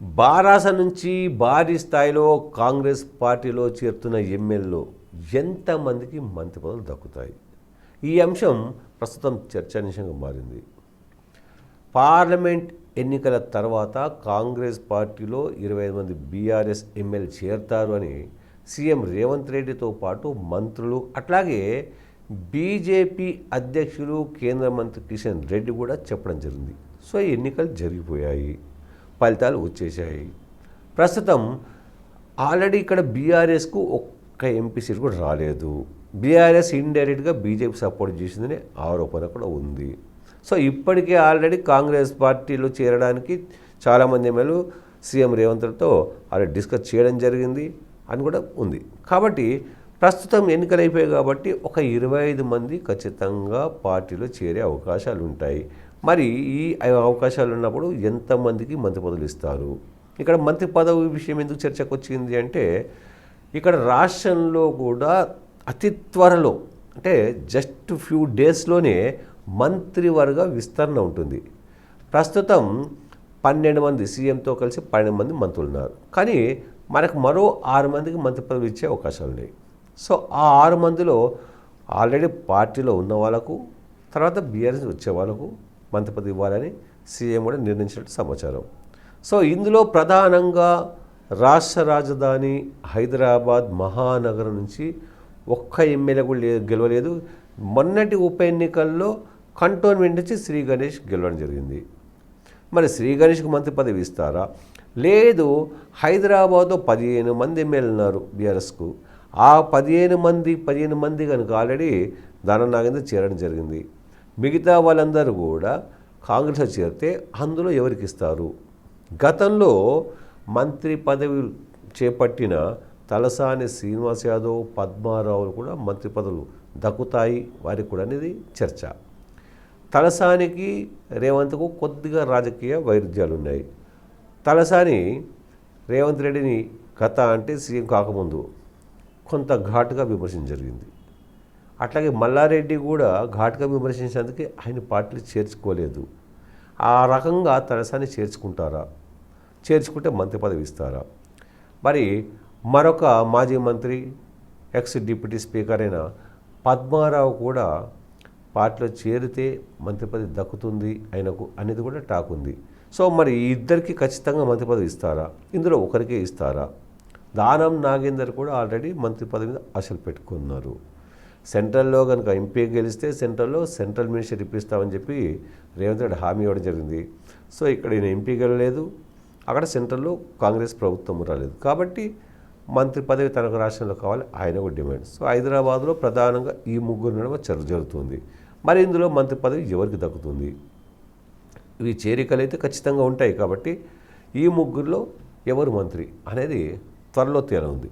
బారాస నుంచి భారీ స్థాయిలో కాంగ్రెస్ పార్టీలో చేరుతున్న ఎమ్మెల్యేలు ఎంతమందికి మంత్రి పదవులు దక్కుతాయి? ఈ అంశం ప్రస్తుతం చర్చాంశంగా మారింది. పార్లమెంట్ ఎన్నికల తర్వాత కాంగ్రెస్ పార్టీలో ఇరవై ఐదు మంది బీఆర్ఎస్ ఎమ్మెల్యే చేరతారు అని సీఎం రేవంత్ రెడ్డితో పాటు మంత్రులు అట్లాగే బీజేపీ అధ్యక్షులు కేంద్ర మంత్రి కిషన్ రెడ్డి కూడా చెప్పడం జరిగింది. సో ఈ ఎన్నికలు జరిగిపోయాయి. ఫలితాలు వచ్చేసాయి ప్రస్తుతం ఆల్రెడీ ఇక్కడ బీఆర్ఎస్కు ఒక్క ఎంపీ సీట్ కూడా రాలేదు. బీఆర్ఎస్ ఇండైరెక్ట్గా బీజేపీ సపోర్ట్ చేసిందనే ఆరోపణ కూడా ఉంది. సో ఇప్పటికే ఆల్రెడీ కాంగ్రెస్ పార్టీలో చేరడానికి చాలామంది ఎమ్మెల్యేలు సీఎం రేవంత్తో ఆల్రెడీ డిస్కస్ చేయడం జరిగింది అని కూడా ఉంది. కాబట్టి ప్రస్తుతం ఎన్నికలు అయిపోయాయి కాబట్టి ఒక ఇరవై ఐదు మంది ఖచ్చితంగా పార్టీలో చేరే అవకాశాలు ఉంటాయి మరి ఈ అవకాశాలు ఉన్నప్పుడు ఎంతమందికి మంత్రి పదవులు ఇస్తారు? ఇక్కడ మంత్రి పదవి విషయం ఎందుకు చర్చకు వచ్చింది అంటే ఇక్కడ రాష్ట్రంలో కూడా అతి త్వరలో అంటే జస్ట్ ఫ్యూ డేస్లోనే మంత్రివర్గ విస్తరణ ఉంటుంది. ప్రస్తుతం పన్నెండు మంది సీఎంతో కలిసి పన్నెండు మంది మంత్రులు ఉన్నారు కానీ మనకు మరో ఆరు మందికి మంత్రి పదవి ఇచ్చే అవకాశాలు ఉన్నాయి సో ఆ ఆరు మందిలో ఆల్రెడీ పార్టీలో ఉన్న వాళ్ళకు తర్వాత బీఆర్ఎస్ వచ్చే వాళ్ళకు మంత్రి పదవి ఇవ్వాలని సీఎం కూడా నిర్ణయించినట్టు సమాచారం. సో ఇందులో ప్రధానంగా రాష్ట్ర రాజధాని హైదరాబాద్ మహానగరం నుంచి ఒక్క ఎమ్మెల్యే కూడా గెలవలేదు. మొన్నటి ఉప ఎన్నికల్లో కంటోన్మెంట్ నుంచి శ్రీ గణేష్ గెలవడం జరిగింది. మరి శ్రీ గణేష్కి మంత్రి పదవి ఇస్తారా? లేదు హైదరాబాద్లో పదిహేను మంది ఎమ్మెల్యేలు ఉన్నారు బీఆర్ఎస్కు. ఆ పదిహేను మంది పదిహేను మంది కనుక ఆల్రెడీ దానం నాగేంద్ర చేరడం జరిగింది. మిగతా వాళ్ళందరూ కూడా కాంగ్రెస్లో చేరితే అందులో ఎవరికి ఇస్తారు? గతంలో మంత్రి పదవి చేపట్టిన తలసాని శ్రీనివాస్ యాదవ్ పద్మారావులు కూడా మంత్రి పదవులు దక్కుతాయి. వారికి కూడా అనేది చర్చ. తలసానికి రేవంత్కు కొద్దిగా రాజకీయ వైరుధ్యాలు ఉన్నాయి. తలసాని రేవంత్ రెడ్డిని గత అంటే సీఎం కాకముందు కొంత ఘాటుగా విమర్శించడం జరిగింది. అట్లాగే మల్లారెడ్డి కూడా ఘాటుగా విమర్శించేందుకు ఆయన పార్టీలు చేర్చుకోలేదు. ఆ రకంగా తలసాన్ని చేర్చుకుంటారా? చేర్చుకుంటే మంత్రి పదవి ఇస్తారా? మరి మరొక మాజీ మంత్రి ఎక్స్ డిప్యూటీ స్పీకర్ అయిన పద్మారావు కూడా పార్టీలో చేరితే మంత్రి పదవి దక్కుతుంది ఆయనకు అనేది కూడా టాక్ ఉంది. సో మరి ఇద్దరికి ఖచ్చితంగా మంత్రి పదవి ఇస్తారా? ఇందులో ఒకరికే ఇస్తారా? దానం నాగేందర్ కూడా ఆల్రెడీ మంత్రి పదవి మీద ఆశలు పెట్టుకున్నారు. సెంట్రల్లో కనుక ఎంపీ గెలిస్తే సెంట్రల్లో సెంట్రల్ మినిస్టర్ ఇప్పిస్తామని చెప్పి రేవంత్ రెడ్డి హామీ ఇవ్వడం జరిగింది. సో ఇక్కడ ఈయన ఎంపీ గెలలేదు. అక్కడ సెంట్రల్లో కాంగ్రెస్ ప్రభుత్వం రాలేదు. కాబట్టి మంత్రి పదవి తనకు రాష్ట్రంలో కావాలి ఆయన ఒక డిమాండ్. సో హైదరాబాద్లో ప్రధానంగా ఈ ముగ్గురు నడుమ చర్చ జరుగుతుంది. మరి ఇందులో మంత్రి పదవి ఎవరికి దక్కుతుంది? ఇవి చేరికలు అయితే ఖచ్చితంగా ఉంటాయి కాబట్టి ఈ ముగ్గురులో ఎవరు మంత్రి అనేది త్వరలో తేలనుంది